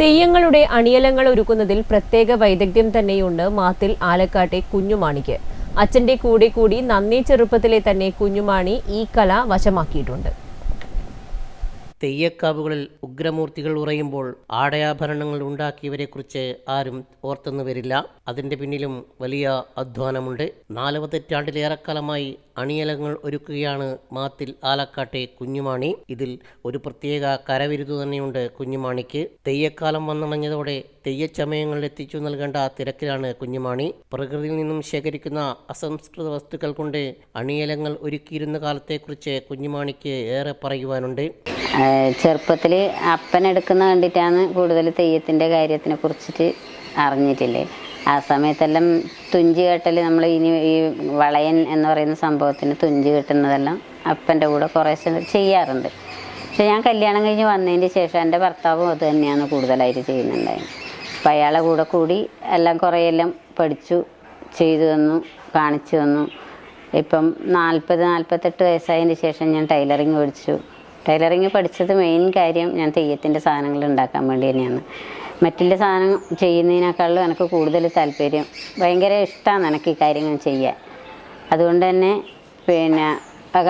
തെയ്യങ്ങളുടെ അണിയലങ്ങൾ ഒരുക്കുന്നതിൽ പ്രത്യേക വൈദഗ്ധ്യം തന്നെയുണ്ട് മാത്തിൽ ആലക്കാട്ടെ കുഞ്ഞുമാണിക്ക്. അച്ഛന്റെ കൂടെ കൂടി നന്നേ ചെറുപ്പത്തിലെ തന്നെ കുഞ്ഞുമാണി ഈ കല വശമാക്കിയിട്ടുണ്ട്. തെയ്യക്കാവുകളിൽ ഉഗ്രമൂർത്തികൾ ഉറയുമ്പോൾ ആടയാഭരണങ്ങൾ ഉണ്ടാക്കിയവരെക്കുറിച്ച് ആരും ഓർത്തെന്നു വരില്ല അതിന്റെ പിന്നിലും വലിയ അധ്വാനമുണ്ട്. നാല് പതിറ്റാണ്ടിലേറെക്കാലമായി അണിയലങ്ങൾ ഒരുക്കുകയാണ് മാത്തിൽ ആലക്കാട്ടെ കുഞ്ഞുമാണി. ഇതിൽ ഒരു പ്രത്യേക കരവിരുതു തന്നെയുണ്ട് കുഞ്ഞുമാണിക്ക്. തെയ്യക്കാലം വന്നണഞ്ഞതോടെ തെയ്യച്ചമയങ്ങളിൽ എത്തിച്ചു നൽകേണ്ട തിരക്കിലാണ് കുഞ്ഞുമാണി. പ്രകൃതിയിൽ നിന്നും ശേഖരിക്കുന്ന അസംസ്കൃത വസ്തുക്കൾ കൊണ്ട് അണിയലങ്ങൾ ഒരുക്കിയിരുന്ന കാലത്തെക്കുറിച്ച് കുഞ്ഞുമാണിക്ക് ഏറെ പറയുവാനുണ്ട്. ചെറുപ്പത്തിൽ അപ്പൻ എടുക്കുന്ന കണ്ടിട്ടാണ് കൂടുതൽ തെയ്യത്തിന്റെ കാര്യത്തിനെ കുറിച്ചിട്ട് അറിഞ്ഞിട്ടില്ലേ? ആ സമയത്തെല്ലാം തുഞ്ചി കെട്ടൽ നമ്മൾ ഇനി ഈ വളയൻ എന്ന് പറയുന്ന സംഭവത്തിന് തുഞ്ചി കെട്ടുന്നതെല്ലാം അപ്പന്റെ കൂടെ കുറേശ്ശെ ചെയ്യാറുണ്ട്. പക്ഷെ ഞാൻ കല്യാണം കഴിഞ്ഞ് വന്നതിന് ശേഷം എന്റെ ഭർത്താവും അത് തന്നെയാണ് കൂടുതലായിട്ട് ചെയ്യുന്നുണ്ടായത്. അപ്പം അയാളെ കൂടെ കൂടി എല്ലാം കുറേയെല്ലാം പഠിച്ചു ചെയ്തു തന്നു കാണിച്ചു തന്നു. ഇപ്പം നാൽപ്പത് നാൽപ്പത്തെട്ട് വയസ്സായതിന് ശേഷം ഞാൻ ടൈലറിങ് പഠിച്ചു. ടൈലറിങ് പഠിച്ചത് മെയിൻ കാര്യം ഞാൻ തെയ്യത്തിന്റെ സാധനങ്ങൾ ഉണ്ടാക്കാൻ വേണ്ടി തന്നെയാണ്. മറ്റുള്ള സാധനം ചെയ്യുന്നതിനേക്കാളും എനിക്ക് കൂടുതൽ താല്പര്യം ഭയങ്കര ഇഷ്ടമാണ് എനിക്ക് ഈ കാര്യങ്ങൾ ചെയ്യാൻ. അതുകൊണ്ട് തന്നെ പിന്നെ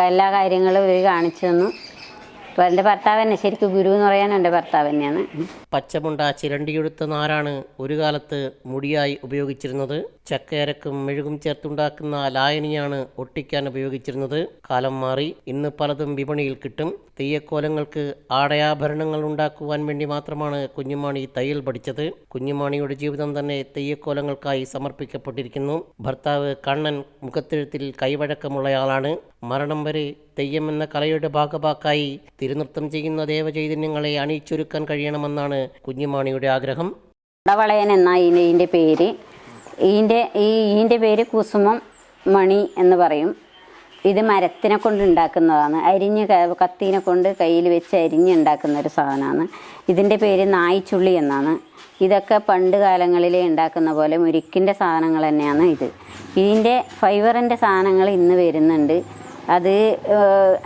എല്ലാ കാര്യങ്ങളും ഇവർ കാണിച്ചു തന്നു. അപ്പോൾ ഭർത്താവ് തന്നെ. ശരിക്കും ഗുരു എന്ന് പറയാൻ എന്റെ ഭർത്താവ് തന്നെയാണ്. പച്ചമുണ്ട ചിരണ്ടിയെടുത്ത നാരാണ് ഒരു കാലത്ത് മുടിയായി ഉപയോഗിച്ചിരുന്നത്. ചക്കയരക്കും മെഴുകും ചേർത്തുണ്ടാക്കുന്ന ലായനിയാണ് ഒട്ടിക്കാൻ ഉപയോഗിച്ചിരുന്നത്. കാലം മാറി ഇന്ന് പലതും വിപണിയിൽ കിട്ടും. തെയ്യക്കോലങ്ങൾക്ക് ആടയാഭരണങ്ങൾ ഉണ്ടാക്കുവാൻ വേണ്ടി മാത്രമാണ് കുഞ്ഞുമാണി തയ്യൽ പഠിച്ചത്. കുഞ്ഞുമാണിയുടെ ജീവിതം തന്നെ തെയ്യക്കോലങ്ങൾക്കായി സമർപ്പിക്കപ്പെട്ടിരിക്കുന്നു. ഭർത്താവ് കണ്ണൻ മുഖത്തെഴുത്തിൽ കൈവഴക്കമുള്ളയാളാണ്. മരണം വരെ തെയ്യം എന്ന കലയുടെ ഭാഗഭാക്കായി തിരുനൃത്തം ചെയ്യുന്ന ദേവചൈതന്യങ്ങളെ അണിയിച്ചൊരുക്കാൻ കഴിയണമെന്നാണ് കുഞ്ഞുമാണിയുടെ ആഗ്രഹം. വളയൻ എന്ന ഇതിന്റെ പേര്. ഇതിന്റെ ഈ ഇതിന്റെ പേര് കുസുമം മണി എന്ന് പറയും. ഇത് മരത്തിനെ കൊണ്ട് ഉണ്ടാക്കുന്നതാണ്. അരിഞ്ഞ് കത്തീനെ കൊണ്ട് കയ്യിൽ വെച്ച് അരിഞ്ഞ് ഉണ്ടാക്കുന്ന ഒരു സാധനമാണ്. ഇതിന്റെ പേര് നായ്ച്ചുള്ളി എന്നാണ്. ഇതൊക്കെ പണ്ട് കാലങ്ങളിൽ ഉണ്ടാക്കുന്ന പോലെ മുരിക്കിന്റെ സാധനങ്ങൾ തന്നെയാണ് ഇത്. ഇതിന്റെ ഫൈബറിന്റെ സാധനങ്ങൾ ഇന്ന് വരുന്നുണ്ട്. അത്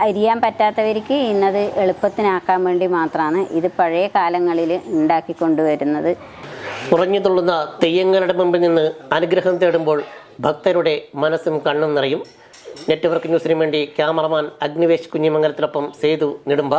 അരിയാൻ പറ്റാത്തവർക്ക് ഇന്നത് എളുപ്പത്തിനാക്കാൻ വേണ്ടി മാത്രമാണ് ഇത് പഴയ കാലങ്ങളിൽ ഉണ്ടാക്കി കൊണ്ടുവരുന്നത് ഉറഞ്ഞു തുള്ളുന്ന തെയ്യങ്ങളുടെ മുമ്പിൽ നിന്ന് അനുഗ്രഹം തേടുമ്പോൾ ഭക്തരുടെ മനസ്സും കണ്ണും നിറയും. നെറ്റ്വർക്ക് ന്യൂസിനു വേണ്ടി ക്യാമറമാൻ അഗ്നിവേശ് കുഞ്ഞിമംഗലത്തിനൊപ്പം സേതു നെടുമ്പ.